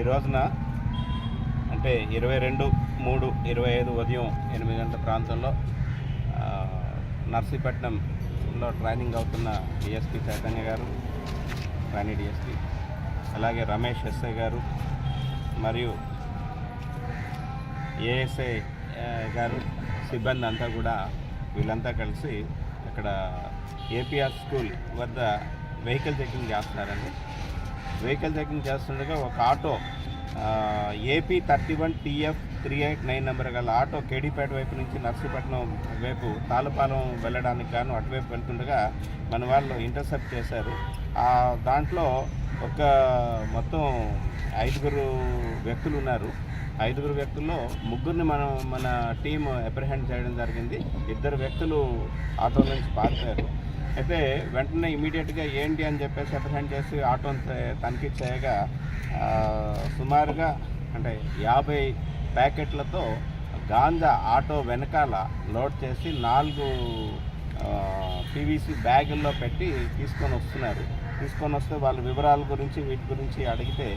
ఈ రోజున అంటే ఇరవై రెండు మూడు ఇరవై ఐదు ఉదయం ఎనిమిది గంటల ప్రాంతంలో నర్సీపట్నంలో ట్రైనింగ్ అవుతున్న డిఎస్పి చైతన్య గారు రాణి డిఎస్పి అలాగే రమేష్ ఎస్ఐ గారు మరియు ఏఎస్ఐ గారు సిబ్బంది అంతా కూడా వీళ్ళంతా కలిసి అక్కడ ఏపీఆర్ స్కూల్ వద్ద వెహికల్ చెకింగ్ చేస్తున్నారండి. వెహికల్ చెకింగ్ చేస్తుండగా ఒక auto AP thirty one TF three eight nine number గల ఆటో కేడీపేట వైపు నుంచి నర్సీపట్నం వైపు తాళపాలెం వెళ్ళడానికి గాను అటువైపు వెళ్తుండగా మన వాళ్ళు ఇంటర్సెప్ట్ చేశారు. ఆ దాంట్లో ఒక మొత్తం ఐదుగురు వ్యక్తులు ఉన్నారు. ఐదుగురు వ్యక్తుల్లో ముగ్గురిని మనం మన టీం అప్రిహెండ్ చేయడం జరిగింది. ఇద్దరు వ్యక్తులు ఆటో నుంచి పారిపోయారు. అయితే వెంటనే ఇమీడియట్గా ఏంటి అని చెప్పేసి అప్రిహెండ్ చేసి ఆటోని తనిఖీ చేయగా సుమారుగా అంటే యాభై ప్యాకెట్లతో గాంజా ఆటో వెనకాల లోడ్ చేసి నాలుగు పీవీసీ బ్యాగుల్లో పెట్టి తీసుకొని వస్తున్నారు. తీసుకొని వస్తే వాళ్ళ వివరాల గురించి వీటి గురించి అడిగితే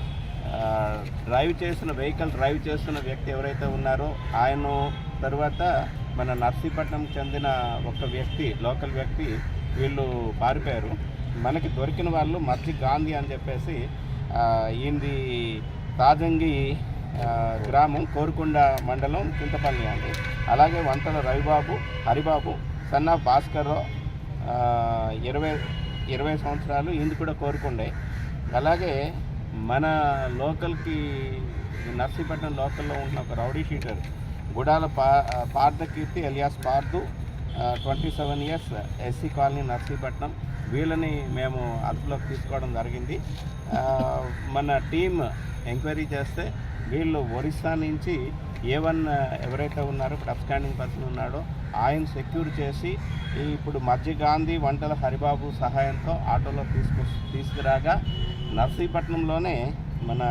డ్రైవ్ చేసిన వెహికల్ డ్రైవ్ చేస్తున్న వ్యక్తి ఎవరైతే ఉన్నారో ఆయన తర్వాత మన నర్సీపట్నం చెందిన ఒక వ్యక్తి లోకల్ వ్యక్తి వీళ్ళు పారిపోయారు. మనకి దొరికిన వాళ్ళు మర్చి గాంధీ అని చెప్పేసి ఆ, ఈయనది తాజంగి గ్రామం కోరుకొండ మండలం చింతపల్లి అండి. అలాగే వంతల రవిబాబు హరిబాబు సన్నా భాస్కర్రావు ఇరవై ఇరవై సంవత్సరాలు ఇందు కూడా కోరుకుండే. అలాగే మన లోకల్కి నర్సీపట్నం లోకల్లో ఉన్న ఒక రౌడీ షీటర్ గుడాల పా Parthakeerthi alias Parthu twenty seven years SC colony Narsipatnam. వీళ్ళని మేము అదుపులోకి తీసుకోవడం జరిగింది. మన టీం ఎంక్వైరీ చేస్తే వీళ్ళు ఒరిస్సా నుంచి ఏ వన్ ఎవరైతే ఉన్నారో ఇప్పుడు అప్స్టాండింగ్ పర్సన్ ఉన్నాడో ఆయన సెక్యూర్ చేసి ఇప్పుడు మధ్య గాంధీ వంటల హరిబాబు సహాయంతో ఆటోలో తీసుకు తీసుకురాగా నర్సీపట్నంలోనే మన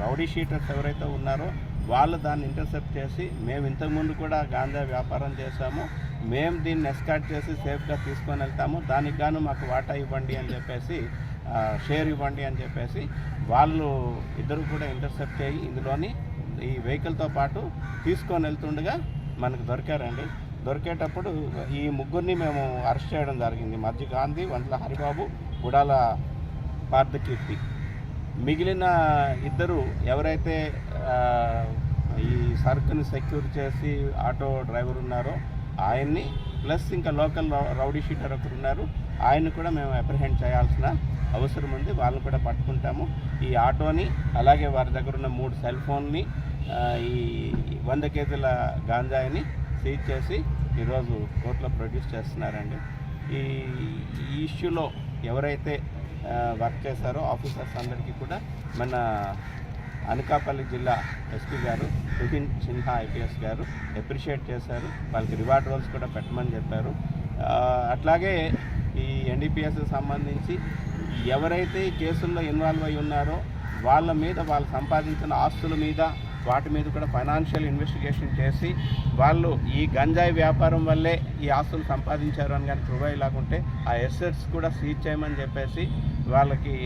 రౌడీ షీటర్స్ ఎవరైతే ఉన్నారో వాళ్ళు దాన్ని ఇంటర్సెప్ట్ చేసి మేము ఇంతకుముందు కూడా గాంధీ వ్యాపారం చేశాము మేము దీన్ని ఎస్కాట్ చేసి సేఫ్గా తీసుకొని వెళ్తాము దానికి గాను మాకు వాటా ఇవ్వండి అని చెప్పేసి షేర్ ఇవ్వండి అని చెప్పేసి వాళ్ళు ఇద్దరు కూడా ఇంటర్సెప్ట్ చేయి ఇందులోని ఈ వెహికల్తో పాటు తీసుకొని వెళ్తుండగా మనకు దొరికారండి. దొరికేటప్పుడు ఈ ముగ్గురిని మేము అరెస్ట్ చేయడం జరిగింది. మధ్య గాంధీ వంటల హరిబాబు గుడాల పార్థకీర్తి. మిగిలిన ఇద్దరు ఎవరైతే ఈ సరుకుని సెక్యూర్ చేసి ఆటో డ్రైవర్ ఉన్నారో ఆయన్ని ప్లస్ ఇంకా లోకల్ రౌడీ షీటర్ ఒకరు ఉన్నారు. ఆయన్ని కూడా మేము అప్రిహెండ్ చేయాల్సిన అవసరం ఉంది. వాళ్ళని కూడా పట్టుకుంటాము. ఈ ఆటోని అలాగే వారి దగ్గర ఉన్న మూడు సెల్ ఫోన్ని ఈ వంద కేజీల గాంజాయిని సీజ్ చేసి ఈరోజు కోర్టులో ప్రొడ్యూస్ చేస్తున్నారండి. ఈ ఈ ఇష్యూలో ఎవరైతే వర్క్ చేశారో ఆఫీసర్స్ అందరికీ కూడా మన అనకాపల్లి జిల్లా ఎస్పీ గారు సుహిన్ సిన్హా ఐపీఎస్ గారు అప్రిషియేట్ చేశారు. వాళ్ళకి రివార్డ్ రోల్స్ కూడా పెట్టమని చెప్పారు. అట్లాగే ఈ ఎన్డీపీఎస్ సంబంధించి ఎవరైతే ఈ కేసుల్లో ఇన్వాల్వ్ అయి ఉన్నారో వాళ్ళ మీద వాళ్ళు సంపాదించిన ఆస్తుల మీద వాటి మీద కూడా ఫైనాన్షియల్ ఇన్వెస్టిగేషన్ చేసి వాళ్ళు ఈ గంజాయి వ్యాపారం వల్లే ఈ ఆస్తులు సంపాదించారు అని కానీ ప్రూవ్ అయ్యేలాగుంటే ఆ ఎసెట్స్ కూడా సీజ్ చేయమని చెప్పేసి వాళ్ళకి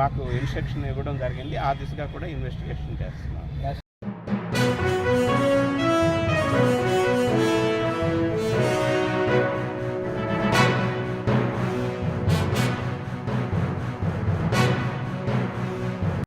మాకు ఇన్స్ట్రక్షన్ ఇవ్వడం జరిగింది. ఆ దిశగా కూడా ఇన్వెస్టిగేషన్ చేస్తున్నాం.